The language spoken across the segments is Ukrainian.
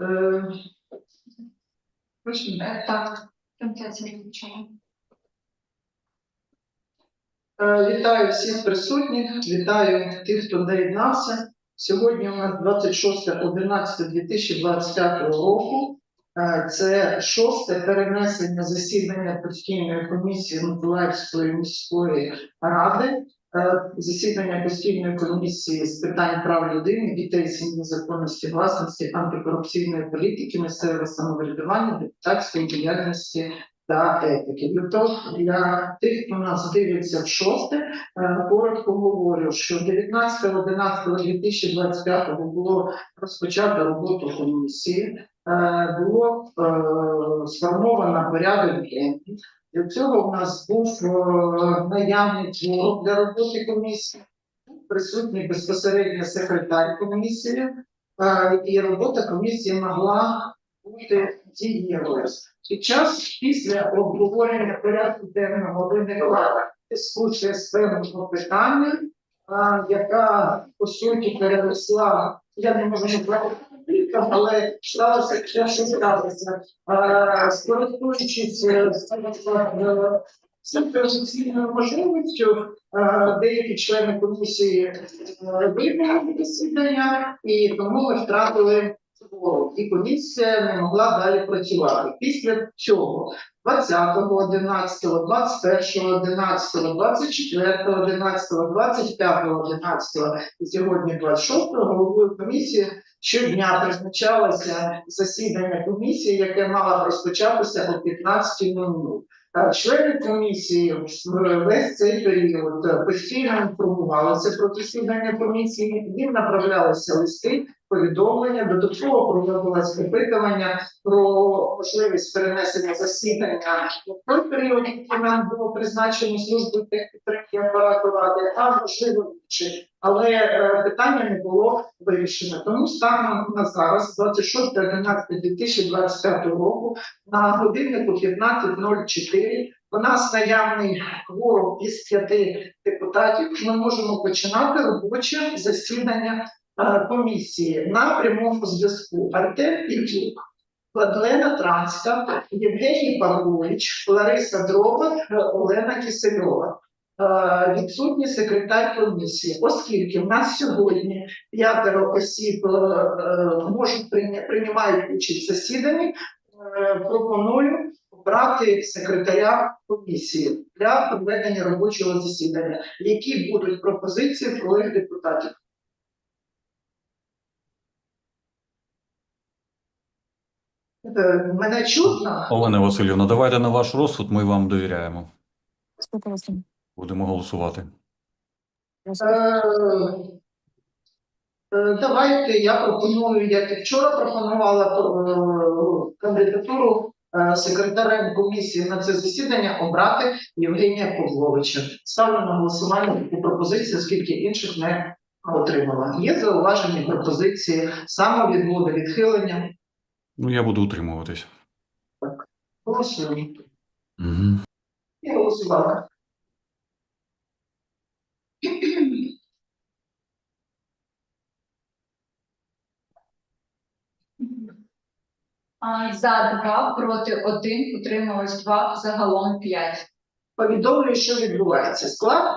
Е. Е, Так. Е, Вітаю всіх присутніх, вітаю тих, хто доєднався. Сьогодні у нас 26.11.2025 року. Це шосте перенесення засідання постійної комісії Миколаївської міської ради. Е, Засідання постійної комісії з питань прав людини, дітей, сім'ї, законності, власності, антикорупційної політики, місцевого самоврядування, депутатської діяльності та етики. Для тих, хто нас дивиться в шосте, е, коротко говорю, що 19.11.2025 було розпочато роботу комісії, е, було сформовано порядок денний. Для цього у нас був е, наявний творог для роботи комісії, присутній безпосередньо секретар комісії, е, і робота комісії могла бути дієвою. Під час після обговорення порядку денного виникла дискусія з певного питання, яка по суті переросла. Я не можу конфліктом, але сталося що сталося. А, Скористуючись е, конституційною можливістю, е, деякі члени комісії е, вибрали засідання, і тому ми втратили і комісія не могла далі працювати. Після цього 20, 11, 21, 11, 24, 11, 25, 11 і сьогодні 26 головою комісії щодня призначалося засідання комісії, яке мало розпочатися о 15.00. Е, Члени комісії весь цей період постійно інформувалися про засідання комісії, їм направлялися листи, повідомлення, додатково проводилось опитування про можливість перенесення засідання в той період, який нам було призначено службою техпідтримки апарату ради, а можливо інший. Але е, питання не було вирішено. Тому станом на зараз, 26.11.2025 року, на годиннику 15.04 у нас наявний кворум із п'яти депутатів. Ми можемо починати робоче засідання комісії на прямому зв'язку. Артем Півчук, Владлена Транська, Євгеній Павлович, Лариса Дрова, е, Олена Кисельова. Е, Відсутній секретар комісії, оскільки в нас сьогодні п'ятеро осіб е, е, можуть приймають участь в засіданні, е, пропоную обрати секретаря комісії для проведення робочого засідання. Які будуть пропозиції колег депутатів? Мене чутно? Олена Васильівна, давайте на ваш розсуд, ми вам довіряємо. Будемо голосувати. Е, е, Давайте я пропоную, як і вчора пропонувала е, кандидатуру е, секретарем комісії на це засідання обрати Євгенія Павловича. Ставлю на голосування таку пропозицію, оскільки інших не отримала. Є зауважені пропозиції самовідводу, відхилення. Ну, я буду утримуватись. Голосуємо. Угу. І голосувала. А, За два, проти один, утрималось два, загалом п'ять. повідомлюю, що відбувається. Склад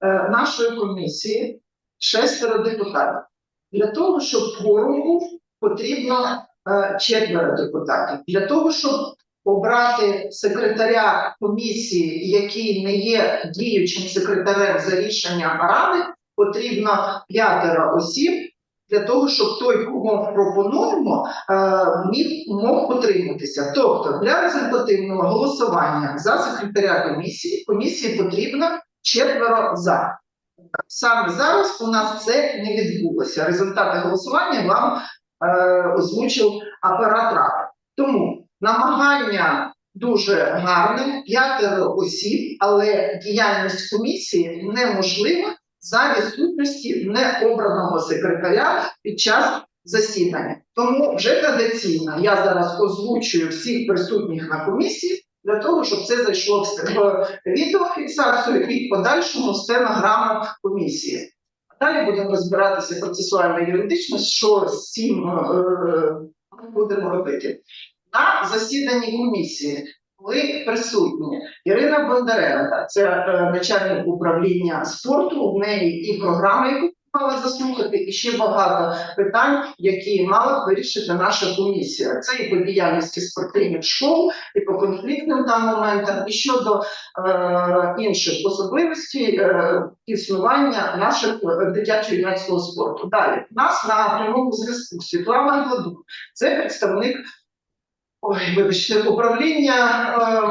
е, нашої комісії шестеро депутатів. Для того, щоб кворум був, потрібно четверо депутатів. Для того, щоб обрати секретаря комісії, який не є діючим секретарем за рішенням ради, потрібно п'ятеро осіб. Для того, щоб той, кого пропонуємо, е, міг мог утриматися. Тобто для результативного голосування за секретаря комісії комісії потрібно четверо за. Саме зараз у нас це не відбулося. Результати голосування вам е, озвучив апарат ради. Тому намагання дуже гарне, п'ятеро осіб, але діяльність комісії неможлива за відсутності необраного секретаря під час засідання. Тому вже традиційно я зараз озвучую всіх присутніх на комісії для того, щоб це зайшло в відеофіксацію і в подальшому стенограму комісії. Далі будемо розбиратися процесуально юридично, що з цим е, ми будемо робити? На засіданні комісії були присутні Ірина Бондаренко, це е, начальник управління спорту. В неї і програма, яку мала заслухати, і ще багато питань, які мала б вирішити наша комісія. Це і по діяльності спортивних школ, і по конфліктним там моментам, і щодо е, інших особливостей е, існування наших е, дитячо-юнацького спорту. Далі нас на прямому зв'язку Світлана Гладук, це представник. Ой, вибачте, управління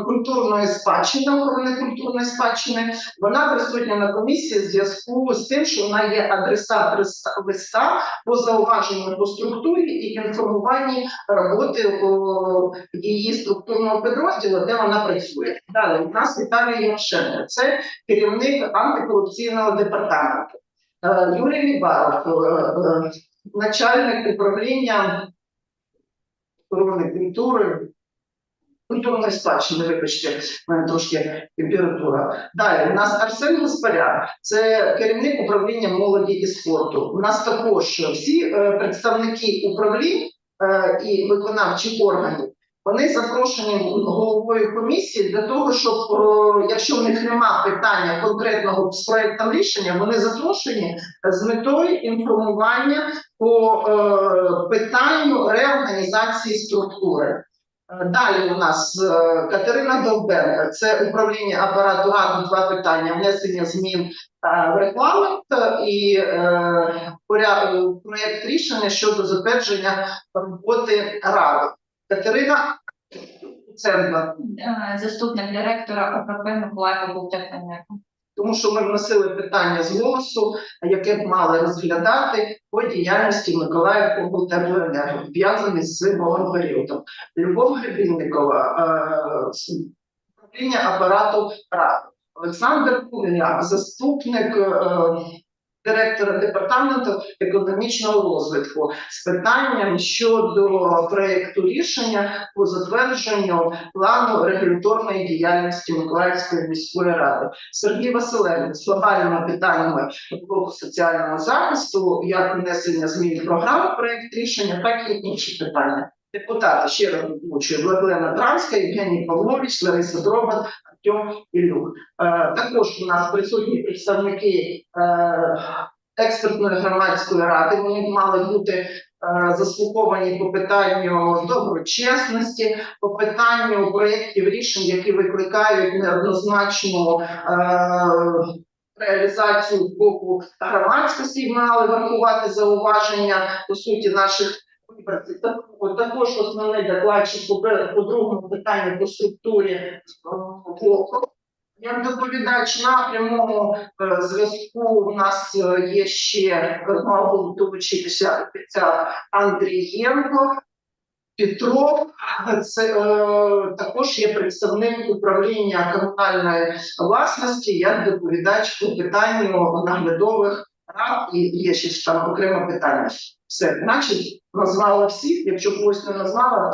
е, культурної спадщини, охорони культурної спадщини. Вона присутня на комісії в зв'язку з тим, що вона є адресат листа- по зауваженню по структурі і інформуванні роботи о, її структурного підрозділу, де вона працює. Далі у нас Віталій Євшенко, це керівник антикорупційного департаменту. Е, Юрій Лібаров, е, начальник управління охорони культури. Культурної спадщини, вибачте, в мене трошки температура. Далі у нас Арсен Гаспарян, це керівник управління молоді і спорту. У нас також всі е, представники управлінь е, і виконавчих органів. Вони запрошені головою комісії для того, щоб якщо в них нема питання конкретного з проектом рішення, вони запрошені з метою інформування по е, питанню реорганізації структури. Е, Далі у нас е, Катерина Довбенка, це управління апарату ради, два питання внесення змін в регламент і проєкт рішення щодо затвердження роботи ради. Катерина Цендла, Е, Заступник директора ОКП Миколаїв Бухтехенерго. тому що ми вносили питання з голосу, яке б мали розглядати по діяльності Миколаївського теплоенерго, пов'язані з зимовим періодом. Любов Гребінникова, е, управління апарату ради. Олександр Куліняк, заступник е, директора департаменту економічного розвитку з питанням щодо проекту рішення по затвердженню плану регуляторної діяльності Миколаївської міської ради. Сергій Василенко з глобальними питаннями блоку соціального захисту, як внесення змін в програму проект рішення, так і інші питання. Депутати ще раз озвучую Владлена Транська, Євгеній Павлович, Лариса Дробан, Артем Ілюк. Е, також у нас присутні представники е, експертної громадської ради. Вони мали бути е, заслуховані по питанню доброчесності, по питанню проєктів рішень, які викликають неоднозначну реалізацію боку громадськості, мали врахувати зауваження по суті наших. Так- Також основний докладчик по, другому питанню по структурі блоку. Як доповідач на прямому е, зв'язку у нас е, є ще мав долучитися ця Андрієнко, Петров. Це е, також є представник управління комунальної власності як доповідач по питанню наглядових рад і є ще там окреме питання. Все, значить, назвала всіх. Якщо когось не назвала,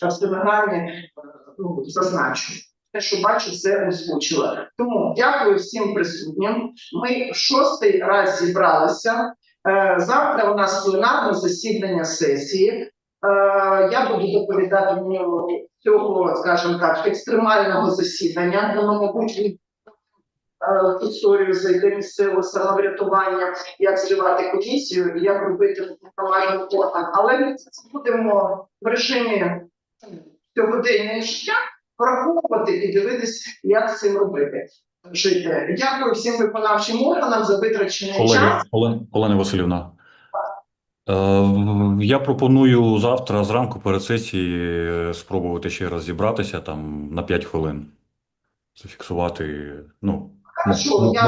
то в стенограмі е, ну, зазначу. Те, що бачу, все озвучила. Тому дякую всім присутнім. Ми в шостий раз зібралися. Е, Завтра у нас пленарне засідання сесії. Е, Я буду доповідати цього, скажімо так, екстремального засідання. Воно, мабуть, історію зайде місцевого самоврятування, як зривати комісію, і як робити провадження орган. Але ми будемо в режимі сьогодення життя враховувати і дивитись, як з цим робити. Жити. Дякую всім виконавчим органам за витрачений Олені, час. Олен, Олена Васильівна. Е, я пропоную завтра зранку перед сесією е, спробувати ще раз зібратися там на 5 хвилин. Зафіксувати. Ну, Хорошо, я-.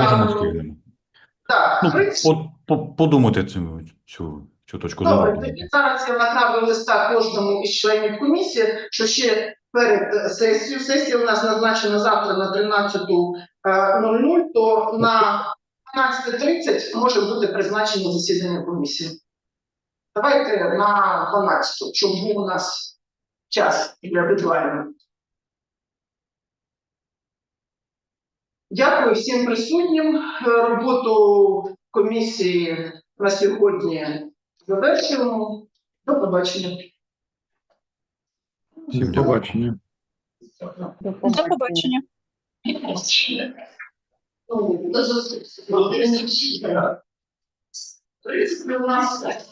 Так, Ну, принципі, по, по, подумати цю, цю, цю точку зору. зараз я направлю листа кожному із членів комісії, що ще перед сесією, сесія у нас назначена завтра на 13.00, то на 12.30 може бути призначено засідання комісії. Давайте на 12, щоб був у нас час для дедлайну. Дякую всім присутнім. Е, Роботу комісії на сьогодні завершуємо. До побачення. Всім До побачення. До До побачення. До зустрічі.